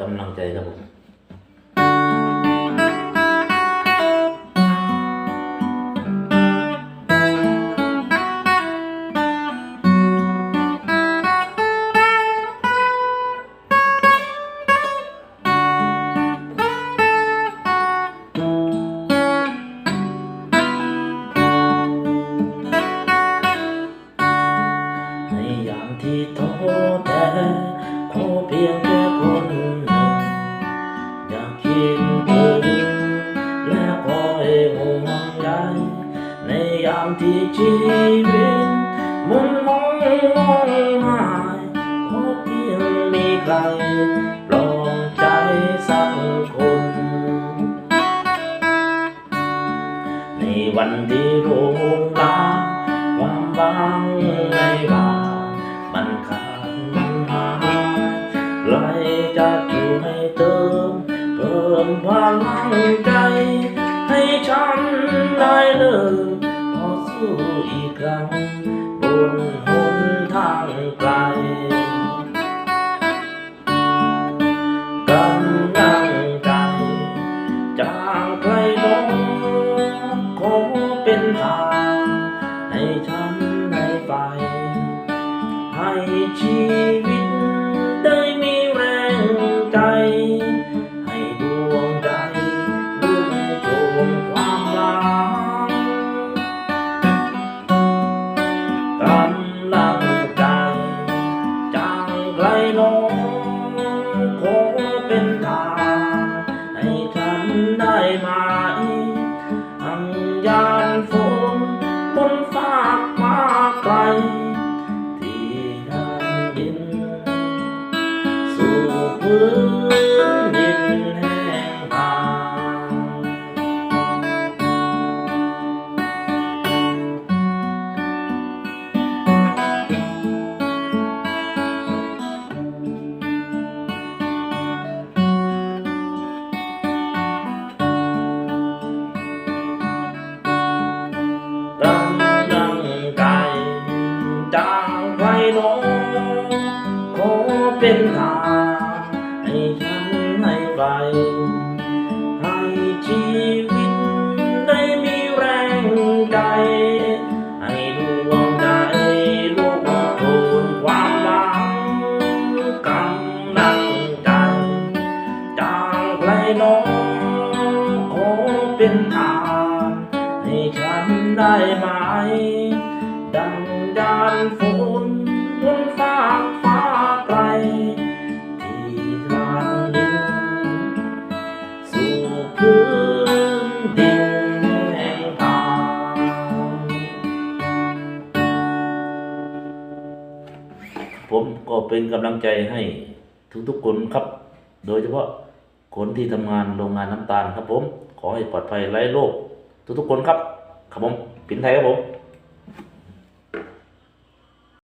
กำลังใจครับผมในยามที่ท้อแท้ ยามที่ชีวิตมุนมองมองหายขอเพียงมีใครปลอบใจสักคน ในวันที่โรงลาความหวังในบ้านมันขาดมันหายใครจะช่วยเติม เพิ่มพลังใจ ให้ฉันได้เลย อสู้อีกครั้งบนหนทางไกล ลโน้ขอเป็นทางให้ฉันได้มา เป็นทางให้ฉันให้ไป ให้ชีวิตได้มีแรงใจ ให้ดวงใจลุกโชนความหวังกำลังใจจางไกลน้ขอเป็นทางให้ฉันได้ไหม พื้นดินแห่งทางผมก็เป็นกำลังใจให้ทุกๆคนครับ โดยเฉพาะคนที่ทำงานโรงงานน้ำตาลครับผม ขอให้ปลอดภัยไร้โรคทุกๆคนครับ ครับผมปินไทยครับผม